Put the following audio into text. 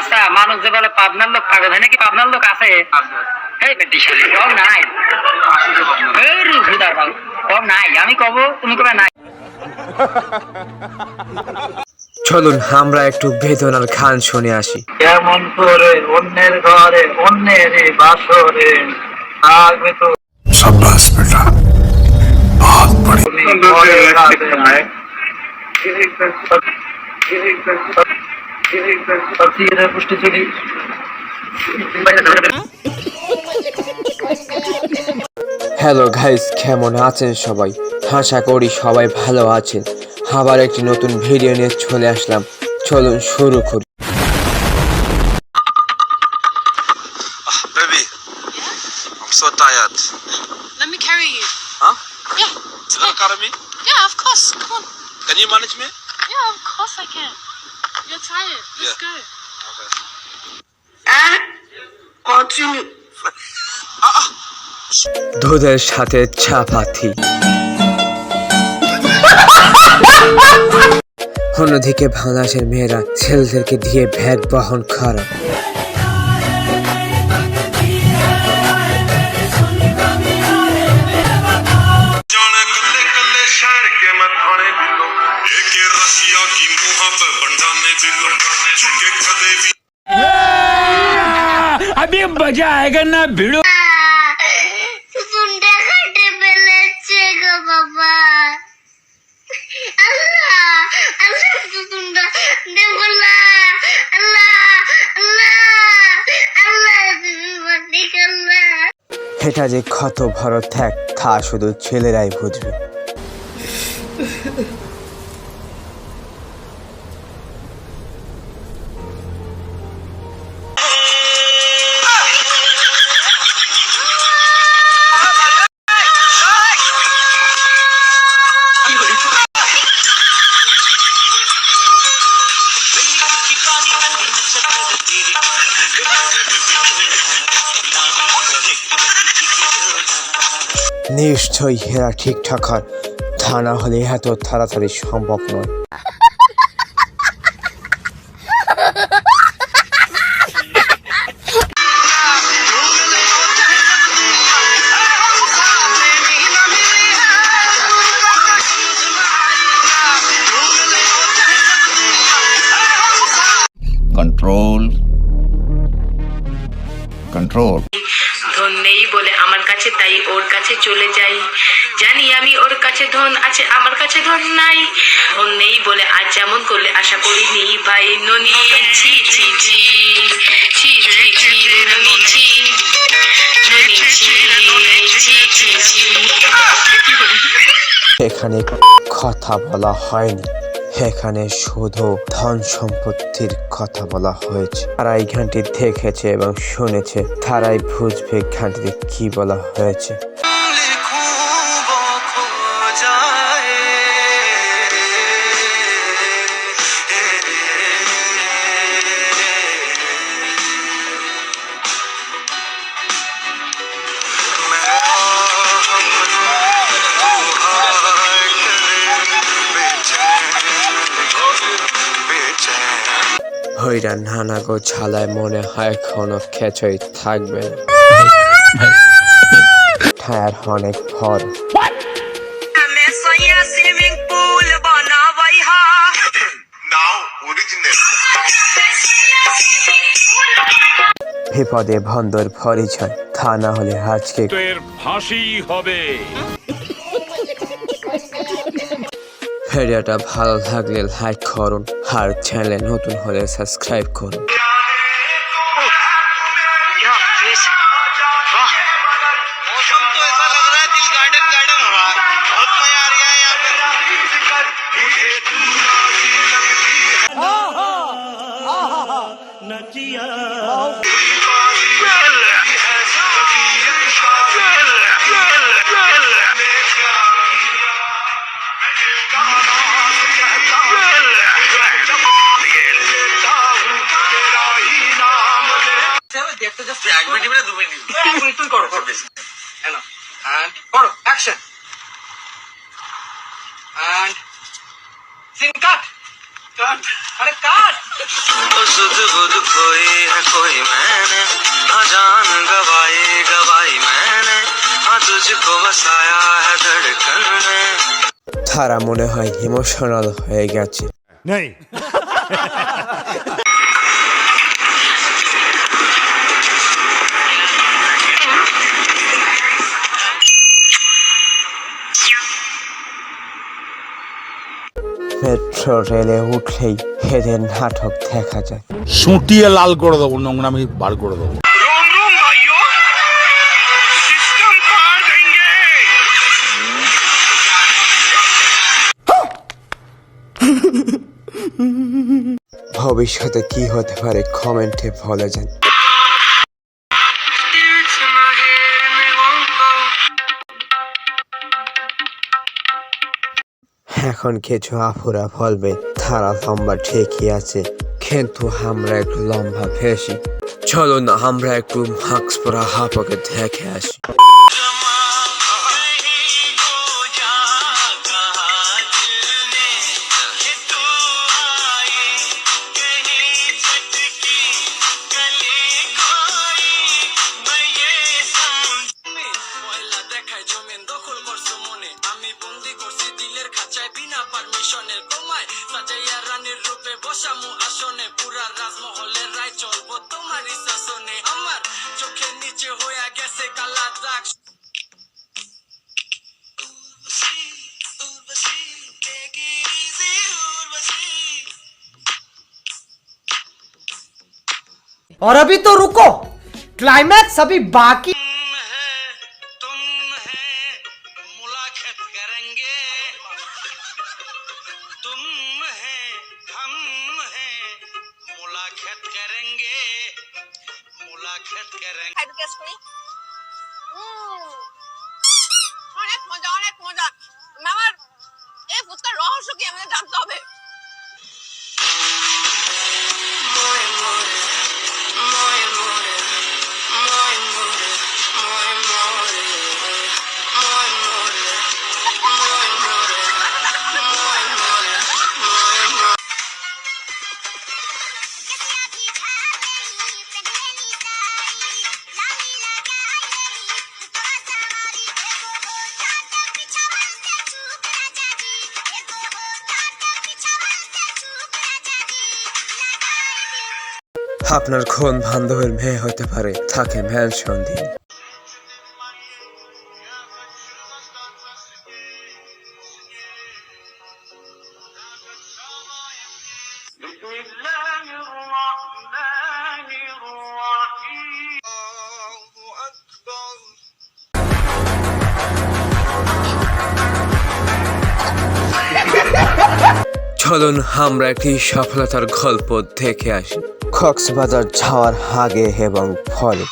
আচ্ছা মানুষ যে বলে পাবনার লোক পাগল নাকি পাবনার লোক আছে? চলুন আমরা একটু বেদনার খান শুনে আসি। কেমন করে অন্যের ঘরে অন্যের বাসরে থাকবে হ্যালো গাইস কেমন আছেন সবাই? আশা করি সবাই ভালো আছেন। আবার একটি নতুন ভিডিও নিয়ে চলে আসলাম। চলুন শুরু করি। Can you manage me? Yeah, of course I can. You're tired. Let's Yeah. go. Okay. দুধের সাথে চাপাতি অন্যদিকে বাংলাদেশের মেয়েরা ছেলেদেরকে দিয়ে ব্যাগ বহন করা एक रसिया की मुंह पे बंडाने बिलो चुके कदे भी সুন্দর কাটে ফেলেছে গো বাবা আল্লাহ আল্লাহ সুন্দর দেবলা আল্লাহ আল্লাহ আল্লাহ তুমি মালিক আল্লাহ এটা যে কত বড় ত্যাগ তা শুধু ছেলেরাই বুঝবে নিশ্চয়ই হেরা ঠিকঠাক হয়। তা না হলে এত তাড়াতাড়ি সম্ভব নয়। Control. Control. ধন নেই বলে আমার কাছে তাই ওর কাছে চলে যাই। জানি আমি ওর কাছে ধন আছে আমার কাছে ধন নাই। ধন নেই বলে আজ যেমন করলে আশা করি করিনি। ভাই ননি ছি ছি ছি ছি ছি ছি ননি ছি ননি ছি ছি ছি ছি এখানে কথা বলা হয়নি। এখানে শুধু ধন সম্পত্তির কথা বলা হয়েছে। তারা এই ঘানটি দেখেছে এবং শুনেছে। তারাই বুঝবে গানটিতে কি বলা হয়েছে। হইরা নানা গো ঝালায় মনে হয় কোনো খেচই থাকবে না। ঠায়ার অনেক ভর। বিপদে বন্দর পরিচয় তা না হলে আজকে ফাঁসি হবে। ভিডিওটা ভালো লাগলে লাইক করুন আর চ্যানেলে নতুন হলে সাবস্ক্রাইব করুন نہ করো action and scene cut cut আরে কাট ओ सुध बुध खोई है कोई मैंने हाँ जान गवाई गवाई मैंने हाँ तुझको बसाया है धड़कन में তারা মনে হয় ইমোশনাল হয়ে গেছে মেট্রো রেলে উঠলেই এদের নাটক দেখা যায়। সুটিয়ে লাল করে দেবো নোংরামি বার করে দেবো। ভবিষ্যতে কি হতে পারে কমেন্টে বলে যান। এখন কিছু আফুরা ফলবে তারা লম্বা ঠিকই আছে, কিন্তু আমরা একটু লম্বা ভেসি চলো না আমরা একটু মাস্ক পরা হাপকে দেখে আসি। খাঁচায় বিনা পারমিশনে তোমায় সাজাইয়া রানীর রূপে বসামু আসনে পুরা রাজমহলের রায় চলবো তোমারই শাসনে আমার চোখের নিচে হইয়া গেছে কালা দাগ और अभी तो रुको क्लाइमैक्स अभी बाकी तुम है हम है मुलाकात करेंगे मुलाकात करेंगे খাইতে টেস্ট করি উম, অনেক মজা অনেক মজা আমার এই ফুচকার রহস্য কি আমাদের জানতে হবে আপনার কোন বান্ধবের মেয়ে হতে পারে তাকে মেনশন দিন চলুন, আমরা একটি সফলতার গল্প দেখে আসি। কক্সবাজার যাওয়ার আগে এবং ফলে